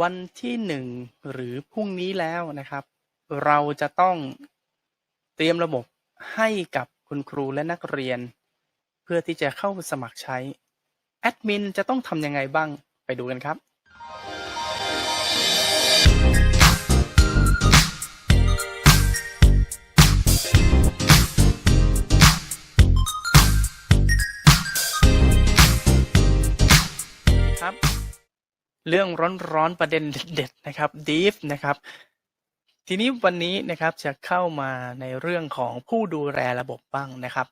วันที่หนึ่งหรือพรุ่งนี้แล้วนะครับ เราจะต้องเตรียมระบบให้กับคุณครูและนักเรียน เพื่อที่จะเข้าสมัครใช้แอดมินจะต้องทำยังไงบ้างไปดูกันครับ เรื่องร้อนๆประเด็นเด็ดๆนะครับ deep นะครับ ทีนี้วันนี้นะครับจะเข้ามาในเรื่องของผู้ดูแลระบบบ้างนะครับ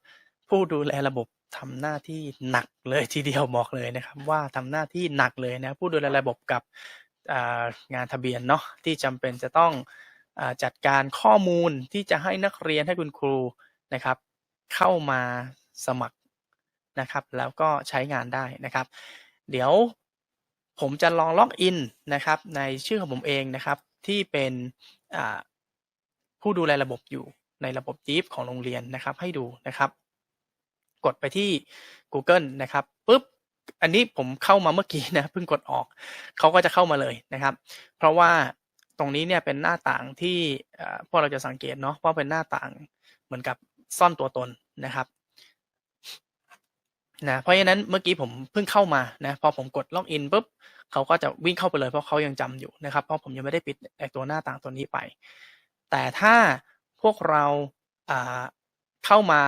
ผู้ดูแลระบบทำหน้าที่หนักเลยทีเดียวบอกเลยนะครับ ว่าทำหน้าที่หนักเลยนะผู้ดูแลระบบกับงานทะเบียนเนาะที่จำเป็นจะต้องอจัดการข้อมูลที่จะให้นักเรียนให้คุณครูนะครับ เข้ามาสมัครนะครับ แล้วก็ใช้งานได้นะครับ เดี๋ยว ผมจะลองล็อกอินนะครับ ในชื่อของผมเองนะครับ ที่เป็นผู้ดูแลระบบอยู่ในระบบ Deep ของโรงเรียนนะครับ ให้ดูนะครับ กดไปที่ Google นะครับปุ๊บอันนี้ผมเข้ามาเมื่อกี้นะเพิ่งกดออกเขาก็จะเข้ามาเลยนะครับ เพราะว่าตรงนี้เนี่ยเป็นหน้าต่างที่เอ่อพวกเราจะสังเกตเนาะว่าเป็นหน้าต่างเหมือนกับซ่อนตัวตนนะครับ นะเพราะฉะนั้นเมื่อกี้ผมเพิ่งเข้ามานะพอผมกดล็อกอินปุ๊บเขาก็จะวิ่งเข้าไปเลยเพราะเขายังจำอยู่นะครับ เพราะผมยังไม่ได้ปิดไอตัวหน้าต่างตัวนี้ไป แต่ถ้าพวกเราเข้ามา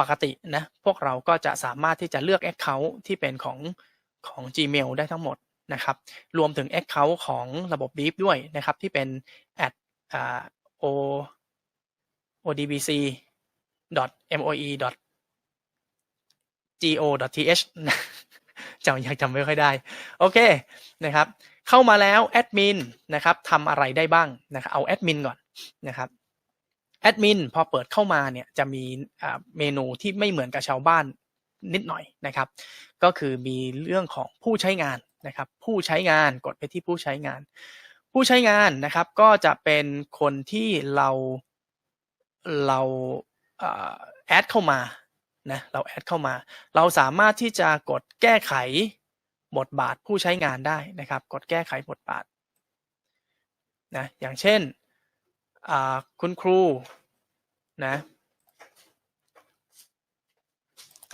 ปกตินะพวกเราก็จะสามารถที่จะเลือก Account ที่เป็นของของ Gmail ได้ทั้งหมดนะครับรวมถึง Account ของระบบ Beep ด้วยนะครับที่เป็น at o odbc moe go.th จำยังจำไม่ค่อยได้ โอเคนะครับ เข้ามาแล้วแอดมินนะครับทำอะไรได้บ้างนะครับเอาแอดมินก่อนนะครับแอดมินพอเปิดเข้ามาเนี่ยจะมีเมนูที่ไม่เหมือนกับชาวบ้านนิดหน่อยนะครับ ก็คือมีเรื่องของผู้ใช้งานนะครับ ผู้ใช้งานกดไปที่ผู้ใช้งาน ผู้ใช้งานนะครับก็จะเป็นคนที่เราเราแอดเข้ามา นะเราแอดเข้ามา เราสามารถที่จะกดแก้ไขบทบาทผู้ใช้งานได้นะครับ กดแก้ไขบทบาทนะอย่างเช่นคุณครูนะ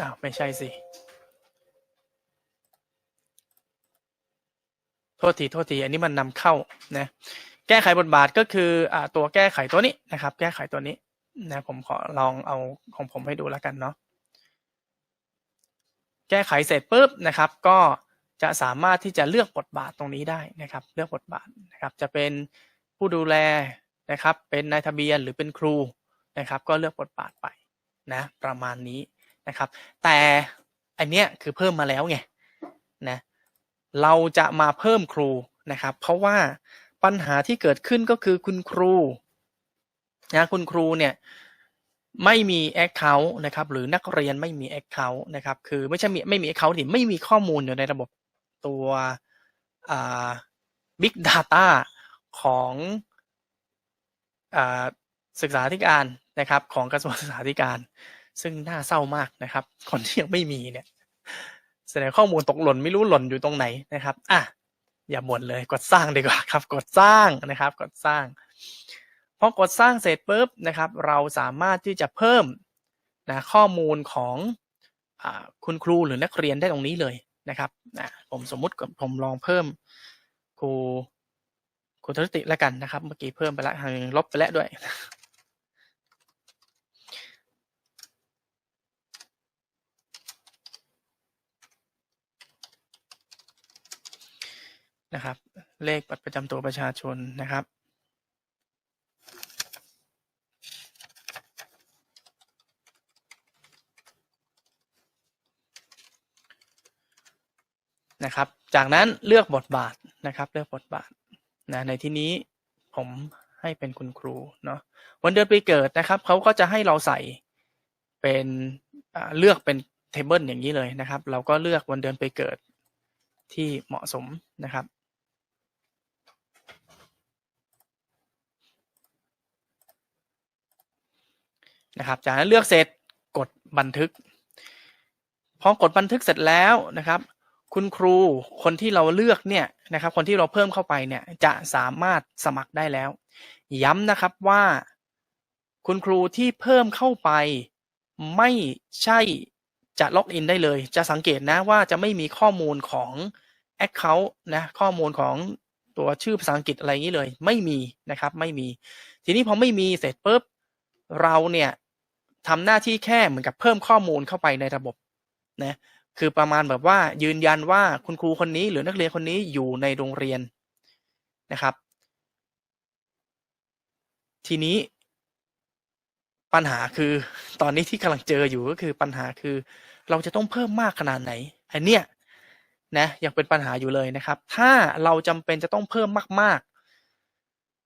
อ้าวไม่ใช่สิ โทษทีโทษทีอันนี้มันนำเข้านะแก้ไขบทบาทก็คืออตัวแก้ไขตัวนี้นะครับ แก้ไขตัวนี้นะผมขอลองเอาของผมให้ดูแล้วกันเนาะ แก้ไขเสร็จปุ๊บนะครับ ก็จะสามารถที่จะเลือกบทบาทตรงนี้ได้นะครับ เลือกบทบาทนะครับ จะเป็นผู้ดูแลนะครับ เป็นนายทะเบียนหรือเป็นครูนะครับ ก็เลือกบทบาทไปนะประมาณนี้นะครับ แต่อันเนี้ยคือเพิ่มมาแล้วไงนะเราจะมาเพิ่มครูนะครับ เพราะว่าปัญหาที่เกิดขึ้นก็คือคุณครูนะคุณครูเนี่ย ไม่มี Account นะครับหรือนักเรียนไม่มี Account นะครับคือไม่ใช่มีไม่มี Account ที่ไม่มีข้อมูลอยู่ในระบบตัวอ่า Big Data ของอศึกษาธิการนะครับของกระทรวงศึกษาธิการ ซึ่งน่าเศร้ามากนะครับ คนที่ยังไม่มีเนี่ยแสดงข้อมูลตกหล่นไม่รู้หล่นอยู่ตรงไหนนะครับอะอย่าบ่นเลยกดสร้างดีกว่าครับ กดสร้างนะครับ กดสร้าง พอกดสร้างเสร็จปุ๊บนะครับ เราสามารถที่จะเพิ่มนะข้อมูลของอคุณครูหรือนักเรียนได้ตรงนี้เลยนะครับนะผมสมมุติผมลองเพิ่มครูครูธนติแล้วกันนะครับ เมื่อกี้เพิ่มไปแล้วลบไปแล้วด้วยนะครับ เลขบัตรประจำตัวประชาชนนะครับ นะครับ จากนั้นเลือกบทบาทนะครับ เลือกบทบาทนะในที่นี้ผมให้เป็นคุณครูเนาะวันเดือนปีเกิดนะครับเขาก็จะให้เราใส่เป็นเลือกเป็นเทเบิลอย่างนี้เลยนะครับ เราก็เลือกวันเดือนปีเกิดที่เหมาะสมนะครับนะครับ จากนั้นเลือกเสร็จกดบันทึก พอกดบันทึกเสร็จแล้วนะครับ คุณครูคนที่เราเลือกเนี่ยนะครับ คนที่เราเพิ่มเข้าไปเนี่ยจะสามารถสมัครได้แล้ว ย้ำนะครับว่า คุณครูที่เพิ่มเข้าไป ไม่ใช่จะล็อกอินได้เลย จะสังเกตนะว่าจะไม่มีข้อมูลของ Account นะข้อมูลของตัวชื่อภาษาอังกฤษอะไรอย่างนี้เลย ไม่มีนะครับไม่มี ทีนี้พอไม่มีเสร็จปุ๊บเราเนี่ยทำหน้าที่แค่เหมือนกับเพิ่มข้อมูลเข้าไปในระบบนะ คือประมาณแบบว่ายืนยันว่าคุณครูคนนี้หรือนักเรียนคนนี้อยู่ในโรงเรียนนะครับ ทีนี้ปัญหาคือตอนนี้ที่กำลังเจออยู่ก็คือปัญหาคือ เราจะต้องเพิ่มมากขนาดไหนอันเนี้ยนะยังเป็นปัญหาอยู่เลยนะครับ ถ้าเราจำเป็นจะต้องเพิ่มมาก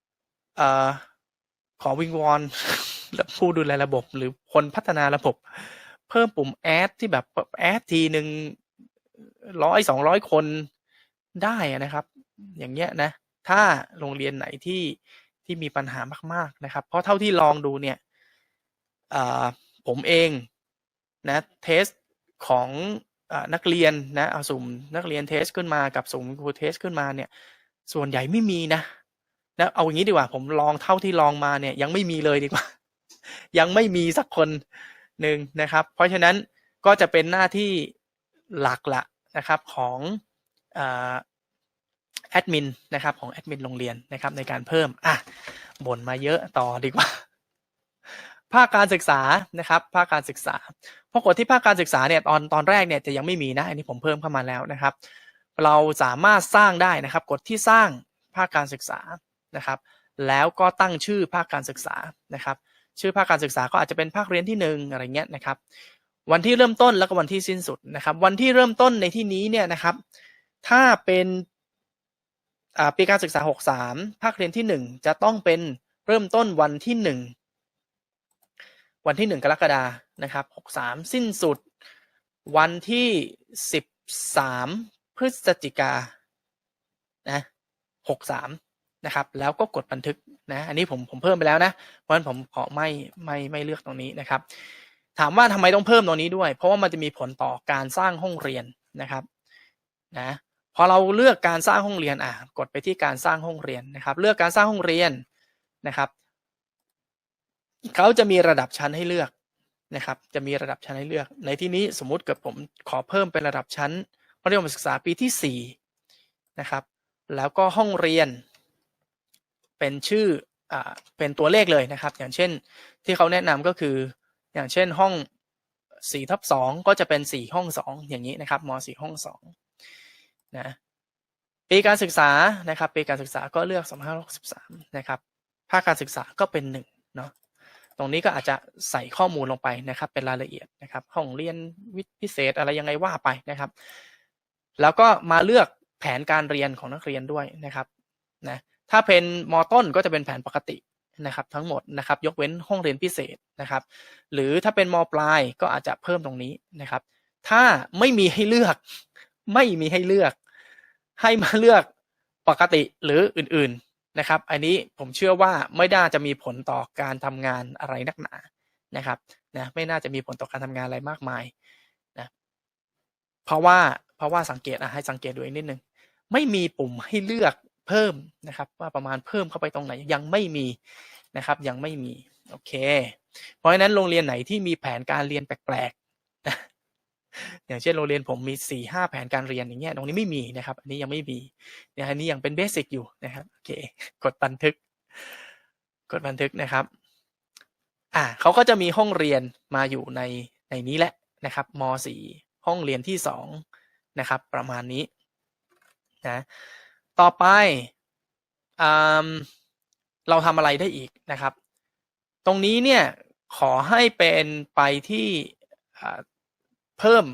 ๆอขอวิงวอนผู้ดูแลระบบ หรือคนพัฒนาระบบ เพิ่มปุ่มแอดที่แบบแอดทีหนึ่งร้อยสองร้อยคนได้นะครับ อย่างเงี้ยนะ ถ้าโรงเรียนไหนที่ที่มีปัญหามาก ๆนะครับ เพราะเท่าที่ลองดูเนี่ยผมเองนะเทสของอนักเรียนนะเอาสุ่มนักเรียนเทสขึ้นมากับสุ่มครูเทสขึ้นมาเนี่ย ส่วนใหญ่ไม่มีนะนะเอาอย่างนี้ดีกว่า ผมลองเท่าที่ลองมาเนี่ย ยังไม่มีเลยดีกว่า ยังไม่มีสักคน หนึ่งนะครับ เพราะฉะนั้นก็จะเป็นหน้าที่หลักละนะครับของแอดมินนะครับของแอดมินโรงเรียนนะครับในการเพิ่มอะบ่นมาเยอะต่อดีกว่าภาคการศึกษานะครับภาคการศึกษาพอกดที่ภาคการศึกษาเนี่ยตอนตอนแรกเนี่ยจะยังไม่มีนะอันนี้ผมเพิ่มเข้ามาแล้วนะครับ เราสามารถสร้างได้นะครับกดที่สร้างภาคการศึกษานะครับ แล้วก็ตั้งชื่อภาคการศึกษานะครับ ชื่อภาคการศึกษาก็อาจจะเป็นภาคเรียนที่หนึ่งอะไรเงี้ยนะครับ วันที่เริ่มต้นแล้วก็วันที่สิ้นสุดนะครับ วันที่เริ่มต้นในที่นี้เนี่ยนะครับ ถ้าเป็นปีการศึกษา 63 ภาคเรียนที่ 1 จะต้องเป็นเริ่มต้นวันที่ 1 วันที่ 1 กรกฎานะครับ 63 สิ้นสุด วันที่ 13 พฤศจิกานะ 63 นะครับ แล้วก็กดบันทึกนะอันนี้ผมผมเพิ่มไปแล้วนะ เพราะฉะนั้นผมขอไม่ไม่ไม่เลือกตรงนี้นะครับ ถามว่าทำไมต้องเพิ่มตรงนี้ด้วย เพราะว่ามันจะมีผลต่อการสร้างห้องเรียนนะครับนะพอเราเลือกการสร้างห้องเรียนอะกดไปที่การสร้างห้องเรียนนะครับ เลือกการสร้างห้องเรียนนะครับเขาจะมีระดับชั้นให้เลือกนะครับ จะมีระดับชั้นให้เลือก ในที่นี้สมมุติเกิดผมขอเพิ่มเป็นระดับชั้นมัธยมศึกษาปีที่สี่นะครับแล้วก็ห้องเรียน เป็นชื่ออ่าเป็นตัวเลขเลยนะครับ อย่างเช่นที่เขาแนะนำก็คือ อย่างเช่นห้องสี่ทับสองก็จะเป็นสี่ห้องสองอย่างนี้นะครับมสี่ห้องสองนะปีการศึกษานะครับปีการศึกษาก็เลือก 2563 นะครับภาคการศึกษาก็เป็นหนึ่งเนาะตรงนี้ก็อาจจะใส่ข้อมูลลงไปนะครับ เป็นรายละเอียดนะครับ ห้องเรียนวิทย์พิเศษอะไรยังไงว่าไปนะครับ แล้วก็มาเลือกแผนการเรียนของนักเรียนด้วยนะครับนะ ถ้าเป็นมต้นก็จะเป็นแผนปกตินะครับทั้งหมดนะครับยกเว้นห้องเรียนพิเศษนะครับ หรือถ้าเป็นมปลายก็อาจจะเพิ่มตรงนี้นะครับ ถ้าไม่มีให้เลือกไม่มีให้เลือก ให้มาเลือกปกติหรืออื่นๆนะครับ อันนี้ผมเชื่อว่าไม่น่าจะมีผลต่อการทำงานอะไรนักหนานะครับนะไม่น่าจะมีผลต่อการทำงานอะไรมากมายนะเพราะว่าเพราะว่าสังเกตอะให้สังเกตดูอีกนิดนึงไม่มีปุ่มให้เลือก เพิ่มนะครับว่าประมาณเพิ่มเข้าไปตรงไหนยังไม่มีนะครับยังไม่มีโอเค เพราะฉะนั้นโรงเรียนไหนที่มีแผนการเรียนแปลกๆอย่างเช่นโรงเรียนผมมีสี่ห้าแผนการเรียนอย่างเงี้ยตรงนี้ไม่มีนะครับอันนี้ยังไม่มีเนี่ยอันนี้ยังเป็นเบสิกอยู่นะครับโอเคกดบันทึก กดบันทึกนะครับอ่าเขาก็จะมีห้องเรียนมาอยู่ในในนี้แหละนะครับมสี่ห้องเรียนที่สองนะครับประมาณนี้นะ ต่อไปเราทำอะไรได้อีกนะครับ ตรงนี้เนี่ยขอให้เป็นไปที่เพิ่ม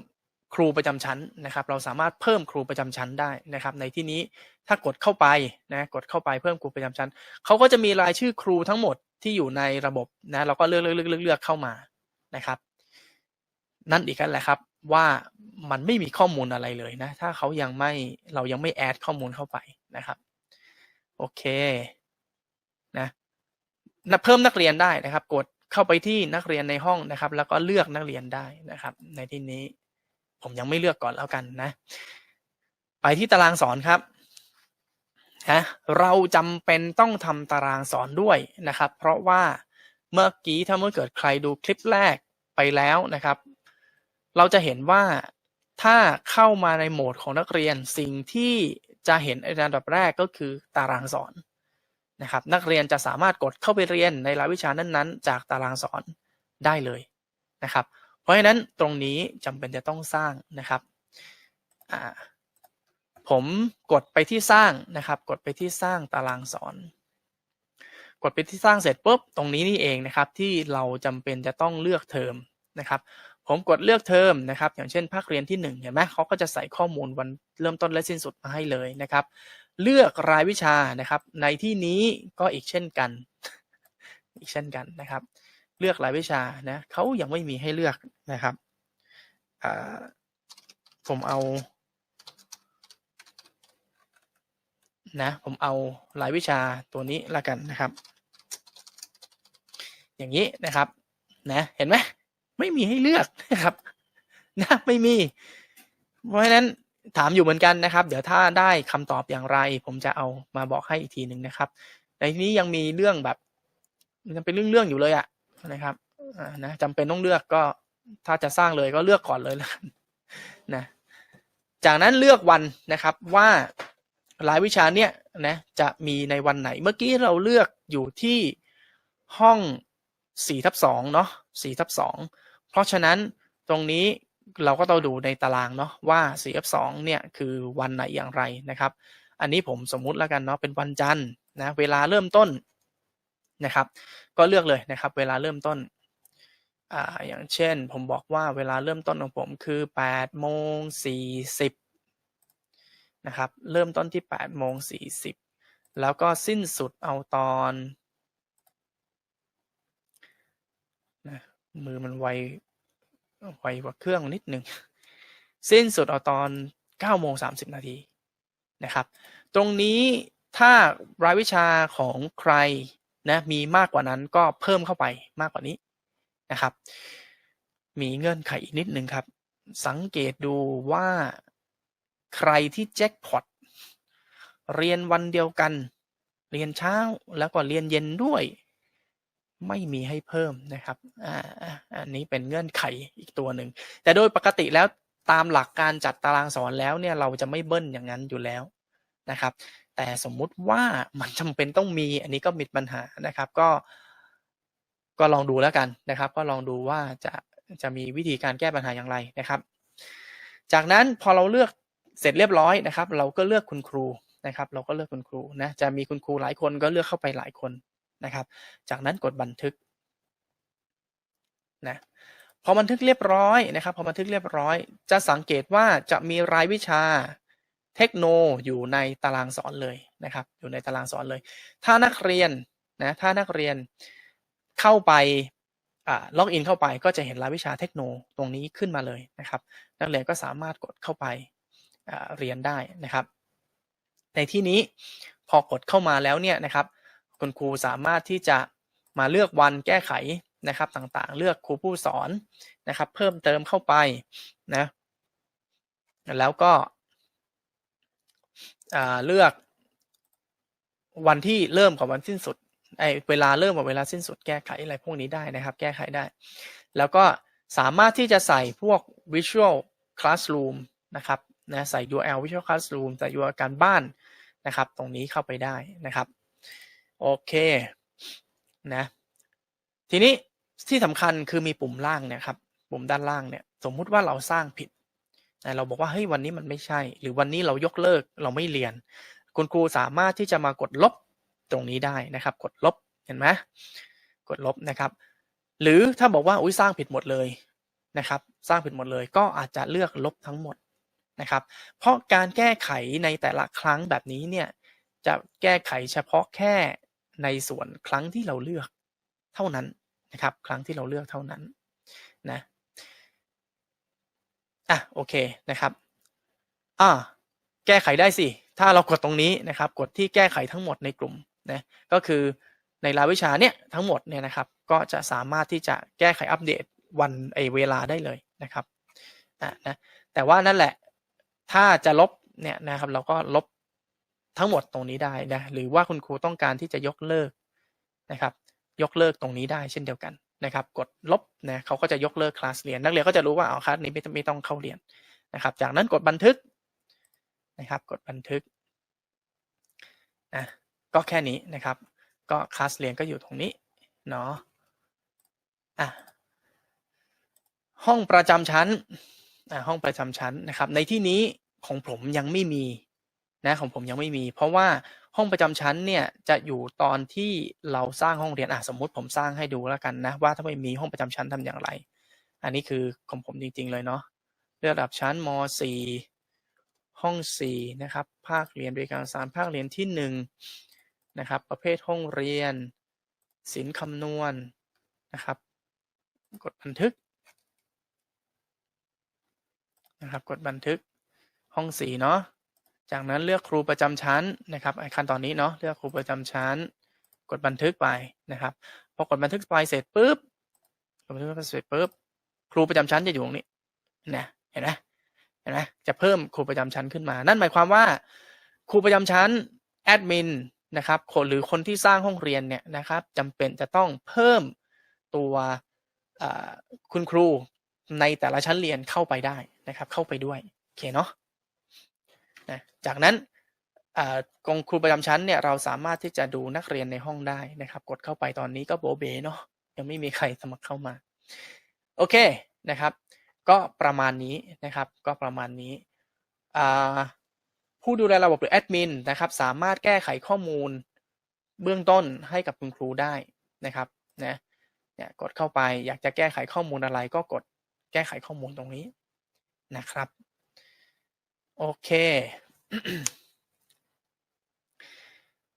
ครูประจำชั้นนะครับ เราสามารถเพิ่มครูประจำชั้นได้นะครับ ในที่นี้ถ้ากดเข้าไปนะกดเข้าไปเพิ่มครูประจำชั้นเขาก็จะมีรายชื่อครูทั้งหมดที่อยู่ในระบบนะเราก็เลือกเลือกเลือกเลือกเข้ามานะครับ นั่นอีกกันแหละครับ ว่ามันไม่มีข้อมูลอะไรเลยนะ ถ้าเขายังไม่เรายังไม่แอดข้อมูลเข้าไปนะครับ โอเคนะเพิ่มนักเรียนได้นะครับ กดเข้าไปที่นักเรียนในห้องนะครับ แล้วก็เลือกนักเรียนได้นะครับ ในที่นี้ผมยังไม่เลือกก่อนแล้วกันนะ ไปที่ตารางสอนครับนะเราจำเป็นต้องทำตารางสอนด้วยนะครับ เพราะว่าเมื่อกี้ถ้าเมื่อเกิดใครดูคลิปแรกไปแล้วนะครับ เราจะเห็นว่าถ้าเข้ามาในโหมดของนักเรียนสิ่งที่จะเห็นในอันดับแรกก็คือตารางสอนนะครับนักเรียนจะสามารถกดเข้าไปเรียนในรายวิชานั้นๆ จากตารางสอนได้เลยนะครับ เพราะฉะนั้นตรงนี้จำเป็นจะต้องสร้างนะครับผมกดไปที่สร้างนะครับ กดไปที่สร้างตารางสอน กดไปที่สร้างเสร็จปุ๊บตรงนี้นี่เองนะครับที่เราจำเป็นจะต้องเลือกเทอมนะครับ ผมกดเลือกเทอมนะครับ อย่างเช่นภาคเรียนที่ 1 เห็นไหมเขาก็จะใส่ข้อมูลวันเริ่มต้นและสิ้นสุดมาให้เลยนะครับ เลือกรายวิชานะครับ ในที่นี้ก็อีกเช่นกัน อีกเช่นกันนะครับ เลือกรายวิชานะเขายังไม่มีให้เลือกนะครับผมเอานะผมเอารายวิชาตัวนี้ละกันนะครับ อย่างนี้นะครับนะเห็นไหม ไม่มีให้เลือกนะครับนะไม่มี เพราะฉะนั้นถามอยู่เหมือนกันนะครับ เดี๋ยวถ้าได้คำตอบอย่างไร ผมจะเอามาบอกให้อีกทีหนึ่งนะครับในที่นี้ยังมีเรื่องแบบมันเป็นเรื่องเรื่องอยู่เลยอะนะครับนะจำเป็นต้องเลือกก็ถ้าจะสร้างเลยก็เลือกก่อนเลยแล้วกันนะจากนั้นเลือกวันนะครับว่ารายวิชาเนี่ยนะจะมีในวันไหนเมื่อกี้เราเลือกอยู่ที่ห้อง4ทับ2เนาะ4ทับ2 เพราะฉะนั้นตรงนี้เราก็ต้องดูในตารางเนาะว่า4ทับ2เนี่ยคือวันไหนอย่างไรนะครับ อันนี้ผมสมมุติแล้วกันเนาะเป็นวันจันทร์นะเวลาเริ่มต้นนะครับ ก็เลือกเลยนะครับ เวลาเริ่มต้นอ่าอย่างเช่น ผมบอกว่าเวลาเริ่มต้นของผมคือ8โมง40นะครับ เริ่มต้นที่8โมง40แล้วก็สิ้นสุดเอาตอนนะ มือมันไวไวกว่าเครื่องนิดหนึ่งสิ้นสุดเอาตอน9โมง30 นาทีนะครับ ตรงนี้ถ้ารายวิชาของใครนะมีมากกว่านั้นก็เพิ่มเข้าไปมากกว่านี้นะครับ มีเงื่อนไขอีกนิดหนึ่งครับ สังเกตดูว่าใครที่แจ็คพอตเรียนวันเดียวกัน เรียนเช้าแล้วก็เรียนเย็นด้วย ไม่มีให้เพิ่มนะครับอ่าอันนี้เป็นเงื่อนไขอีกตัวหนึ่ง แต่โดยปกติแล้วตามหลักการจัดตารางสอนแล้วเนี่ยเราจะไม่เบิ้ลอย่างนั้นอยู่แล้วนะครับ แต่สมมุติว่ามันจำเป็นต้องมีอันนี้ก็มีปัญหานะครับ ก็ ก็ลองดูแล้วกันนะครับ ก็ลองดูว่าจะจะมีวิธีการแก้ปัญหาอย่างไรนะครับ จากนั้นพอเราเลือกเสร็จเรียบร้อยนะครับ เราก็เลือกคุณครูนะครับ เราก็เลือกคุณครูนะจะมีคุณครูหลายคนก็เลือกเข้าไปหลายคน นะครับ จากนั้นกดบันทึกนะพอบันทึกเรียบร้อยนะครับพอบันทึกเรียบร้อย จะสังเกตว่าจะมีรายวิชาเทคโนอยู่ในตารางสอนเลยนะครับ อยู่ในตารางสอนเลย ถ้านักเรียนนะถ้านักเรียนเข้าไปล็อกอินเข้าไปก็จะเห็นรายวิชาเทคโนตรงนี้ขึ้นมาเลยนะครับ นักเรียนก็สามารถกดเข้าไปเรียนได้นะครับ ในที่นี้พอกดเข้ามาแล้วเนี่ยนะครับ คุณครูสามารถที่จะมาเลือกวันแก้ไขนะครับต่างๆ เลือกครูผู้สอนนะครับ เพิ่มเติมเข้าไปนะแล้วก็เลือกวันที่เริ่มกับวันสิ้นสุดไอเวลาเริ่มกับเวลาสิ้นสุดแก้ไขอะไรพวกนี้ได้นะครับ แก้ไขได้ แล้วก็สามารถที่จะใส่พวก Visual Classroom นะครับนะใส่ URL Visual Classroom ใส่ URL การบ้านนะครับ ตรงนี้เข้าไปได้นะครับ โอเคนะทีนี้ที่สำคัญคือมีปุ่มล่างเนี่ยครับปุ่มด้านล่างเนี่ยสมมุติว่าเราสร้างผิดนะเราบอกว่าเฮ้ยวันนี้มันไม่ใช่ หรือวันนี้เรายกเลิกเราไม่เรียน คุณครูสามารถที่จะมากดลบตรงนี้ได้นะครับ กดลบเห็นไหมกดลบนะครับ หรือถ้าบอกว่าอุ้ยสร้างผิดหมดเลยนะครับ สร้างผิดหมดเลยก็อาจจะเลือกลบทั้งหมดนะครับ เพราะการแก้ไขในแต่ละครั้งแบบนี้เนี่ยจะแก้ไขเฉพาะแค่ ในส่วนครั้งที่เราเลือกเท่านั้นนะครับ ครั้งที่เราเลือกเท่านั้นนะอะโอเคนะครับอ่าแก้ไขได้สิ ถ้าเรากดตรงนี้นะครับ กดที่แก้ไขทั้งหมดในกลุ่มนะก็คือในรายวิชาเนี่ยทั้งหมดเนี่ยนะครับ ก็จะสามารถที่จะแก้ไขอัปเดตวันไอเวลาได้เลยนะครับอะนะแต่ว่านั่นแหละถ้าจะลบเนี่ยนะครับ เราก็ลบ ทั้งหมดตรงนี้ได้นะหรือว่าคุณครูต้องการที่จะยกเลิกนะครับ ยกเลิกตรงนี้ได้เช่นเดียวกันนะครับ กดลบนะเขาก็จะยกเลิกคลาสเรียน นักเรียนก็จะรู้ว่าเอาคลาสนี้ไม่ไม่ต้องเข้าเรียนนะครับ จากนั้นกดบันทึกนะครับ กดบันทึกนะก็แค่นี้นะครับ ก็คลาสเรียนก็อยู่ตรงนี้เนาะอะห้องประจำชั้นอะห้องประจำชั้นนะครับ ในที่นี้ของผมยังไม่มี นะของผมยังไม่มี เพราะว่าห้องประจำชั้นเนี่ยจะอยู่ตอนที่เราสร้างห้องเรียนอะสมมุติผมสร้างให้ดูแล้วกันนะว่าถ้าไม่มีห้องประจำชั้นทำอย่างไร อันนี้คือของผมจริง ๆ เลยเนาะระดับชั้นม .4 ห้อง 4 นะครับ ภาคเรียนบริการสารภาคเรียนที่1นะครับ ประเภทห้องเรียนศิลป์คำนวณนะครับ กดบันทึกนะครับ กดบันทึกห้อง 4 เนาะ จากนั้นเลือกครูประจำชั้นนะครับขั้นตอนนี้เนาะเลือกครูประจำชั้น กดบันทึกไปนะครับพอกดบันทึกไปเสร็จปุ๊บกดบันทึกไปเสร็จปุ๊บครูประจำชั้นจะอยู่ตรงนี้นะเห็นไหมเห็นไหมจะเพิ่มครูประจำชั้นขึ้นมา นั่นหมายความว่าครูประจำชั้นแอดมินนะครับคนหรือคนที่สร้างห้องเรียนเนี่ยนะครับจำเป็นจะต้องเพิ่มตัวคุณครูในแต่ละชั้นเรียนเข้าไปได้นะครับ เข้าไปด้วยโอเคเนาะ นะจากนั้นกองครูประจำชั้นเนี่ยเราสามารถที่จะดูนักเรียนในห้องได้นะครับ กดเข้าไปตอนนี้ก็โบเบเนาะยังไม่มีใครสมัครเข้ามา โอเคนะครับ ก็ประมาณนี้นะครับ ก็ประมาณนี้ผู้ดูแลระบบหรือแอดมินนะครับ สามารถแก้ไขข้อมูลเบื้องต้นให้กับคุณครูได้นะครับนะเนี่ยกดเข้าไปอยากจะแก้ไขข้อมูลอะไรก็กดแก้ไขข้อมูลตรงนี้นะครับ โอเค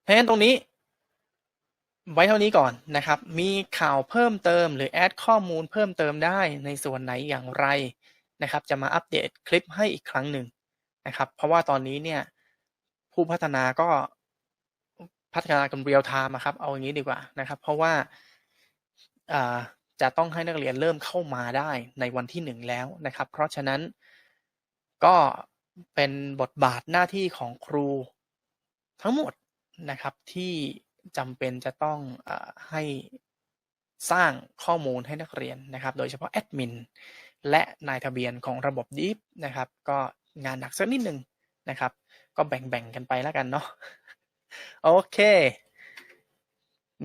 เพราะฉะนั้นตรงนี้ ไว้เท่านี้ก่อนนะครับ มีข่าวเพิ่มเติม หรือแอดข้อมูลเพิ่มเติมได้ในส่วนไหนอย่างไรนะครับ จะมาอัปเดตคลิปให้อีกครั้งหนึ่งนะครับ เพราะว่าตอนนี้เนี่ย ผู้พัฒนาก็พัฒนากันเรียลไทม์ครับ เอาอย่างนี้ดีกว่านะครับ เพราะว่าจะต้องให้นักเรียนเริ่มเข้ามาได้ในวันที่หนึ่งแล้วนะครับ เพราะฉะนั้นก็ เป็นบทบาทหน้าที่ของครูทั้งหมดนะครับที่จำเป็นจะต้องอให้สร้างข้อมูลให้นักเรียนนะครับ โดยเฉพาะแอดมินและนายทะเบียนของระบบ DEEP นะครับ ก็งานหนักสักนิดหนึ่งนะครับ ก็แบ่งๆกันไปแล้วกันเนาะโอเค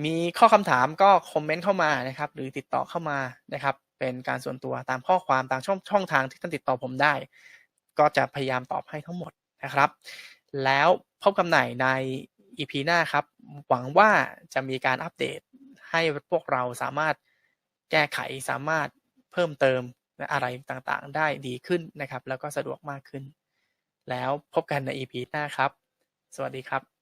มีข้อคำถามก็คอมเมนต์เข้ามานะครับ หรือติดต่อเข้ามานะครับ เป็นการส่วนตัวตามข้อความตามช่องช่องทางที่ท่านติดต่อผมได้ ก็จะพยายามตอบให้ทั้งหมดนะครับ แล้วพบกันใหม่ใน EP หน้าครับ หวังว่าจะมีการอัปเดตให้พวกเราสามารถแก้ไขสามารถเพิ่มเติมอะไรต่างๆ ได้ดีขึ้นนะครับ แล้วก็สะดวกมากขึ้น แล้วพบกันใน EP หน้าครับ สวัสดีครับ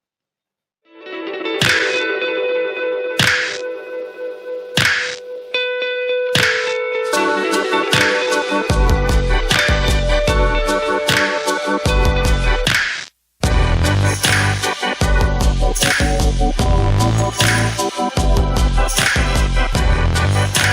Música